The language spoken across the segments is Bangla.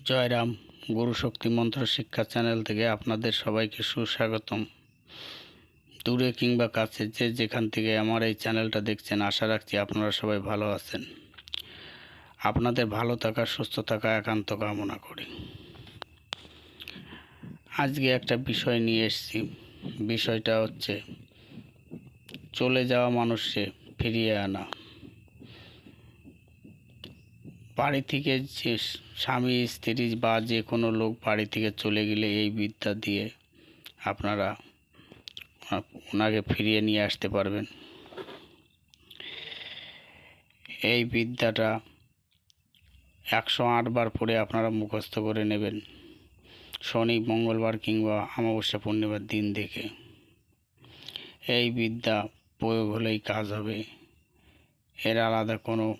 জয়রাম গুরু শক্তি মন্ত্র শিক্ষা চ্যানেল থেকে আপনাদের সবাইকে সুস্বাগতম। দূরে কিংবা কাছে যে যেখান থেকে আমার এই চ্যানেলটা দেখছেন, আশা রাখছি আপনারা সবাই ভালো আছেন। আপনাদের ভালো থাকা, সুস্থ থাকা, একান্ত কামনা করি। আজকে একটা বিষয় নিয়ে এসেছি। বিষয়টা হচ্ছে, চলে যাওয়া মানুষকে ফিরিয়ে আনা। বাড়ি থেকে যে স্বামী, স্ত্রী বা যে কোনো লোক বাড়ি থেকে চলে গেলে এই বিদ্যা দিয়ে আপনারা ওনাকে ফিরিয়ে নিয়ে আসতে পারবেন। এই বিদ্যাটা একশো আটবার পরে আপনারা মুখস্থ করে নেবেন। শনি, মঙ্গলবার কিংবা অমাবস্যা পূর্ণিমার দিন দেখে। এই বিদ্যা প্রয়োগ হলেই কাজ হবে। এর আলাদা কোনো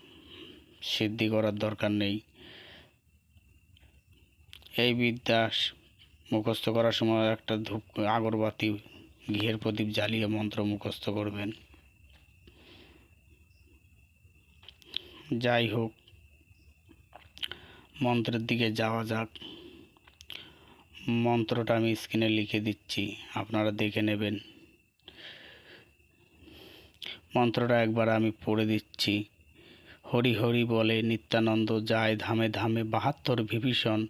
সিদ্ধি করার দরকার নেই। এই বিদ্যা মুখস্থ করার সময় একটা ধূপ, আগরবাতি, ঘিয়ের প্রদীপ জ্বালিয়ে মন্ত্র মুখস্থ করবেন। যাই হোক, মন্ত্রের দিকে যাওয়া যাক। মন্ত্রটা আমি স্ক্রিনে লিখে দিচ্ছি, আপনারা দেখে নেবেন। মন্ত্রটা একবার আমি পড়ে দিচ্ছি। হরি হরি বলে নিত্যানন্দ যায় ধামে ধামে বাহাত্তর বিভীষণ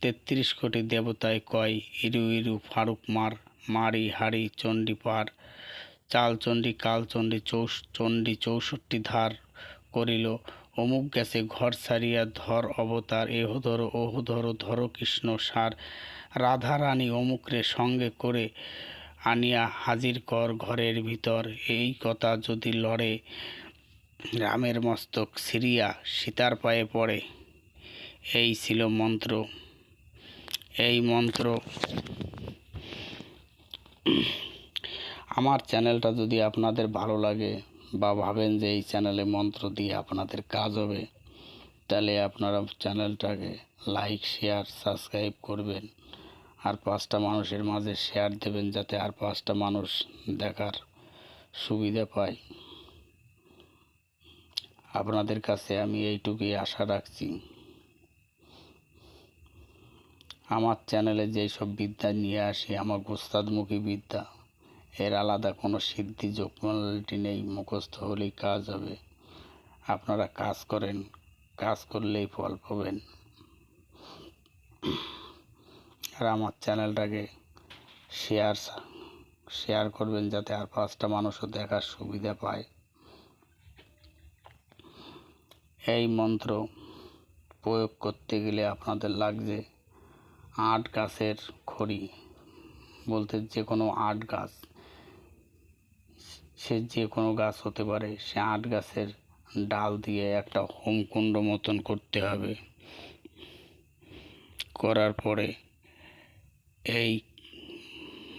তেত্রিশ কোটি দেবতায় কয় ইরু ইরু ফারুক মার, মারি হাড়ি চণ্ডী পার। চাল চণ্ডী, কাল চণ্ডী, চৌষ, চণ্ডী চৌষট্টি ধার করিল। অমুক গেছে ঘর ছাড়িয়া ধর অবতার, এহ ধর, ওহ ধর ধর কৃষ্ণ সার। রাধা রানী অমুকরে সঙ্গে করে আনিয়া হাজির কর ঘরের ভিতর। এই কথা যদি লড়ে রামের মস্তক সিরিয়া সীতার পায়ে পড়ে। এই ছিল মন্ত্র। এই মন্ত্র। আমার চ্যানেলটা যদি আপনাদের ভালো লাগে বা ভাবেন যে এই চ্যানেলে মন্ত্র দিয়ে আপনাদের কাজ হবে, তাহলে আপনারা চ্যানেলটাকে লাইক, শেয়ার, সাবস্ক্রাইব করবেন। আর পাঁচটা মানুষের মাঝে শেয়ার দেবেন যাতে আর পাঁচটা মানুষ দেখার সুবিধা পায়। আপনাদের কাছে আমি এইটুকুই আশা রাখছি। আমার চ্যানেলে যেই সব বিদ্যা নিয়ে আসি, আমার গোস্তাদমুখী বিদ্যা, এর আলাদা কোনো সিদ্ধি যোগমালিটি নেই, মুখস্থ হলেই কাজ হবে। আপনারা কাজ করেন, কাজ করলেই ফল পাবেন। আর আমার চ্যানেলটাকে শেয়ার শেয়ার করবেন যাতে আর পাঁচটা মানুষও দেখার সুবিধা পায়। এই মন্ত্র প্রয়োগ করতে গেলে আপনাদের লাগছে আট গাছের খড়ি। বলতে যে কোনো আট গাছ। সে যে কোনো গাছ হতে পারে। সে আট গাছের ডাল দিয়ে একটা হোমকুণ্ড মতন করতে হবে। করার পরে এই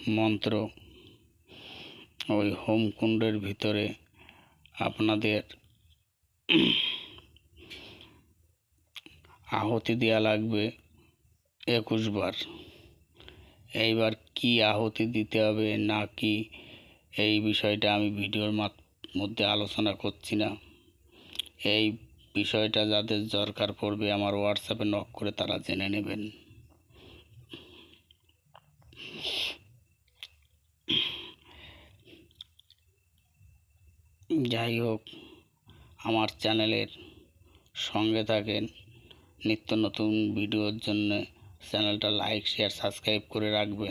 মন্ত্র ওই হোমকুণ্ডের ভিতরে আপনাদের আহতি দেওয়া লাগবে একুশ বার। এইবার কি আহতি দিতে হবে না কি, এই বিষয়টা আমি ভিডিওর মধ্যে আলোচনা করছি না। এই বিষয়টা যাদের দরকার পড়বে আমার হোয়াটসঅ্যাপে নক করে তারা জেনে নেবেন। যাই হোক, আমার চ্যানেলের সঙ্গে থাকেন। নিত্য নতুন ভিডিওর জন্য চ্যানেলটা লাইক শেয়ার সাবস্ক্রাইব করে রাখবেন।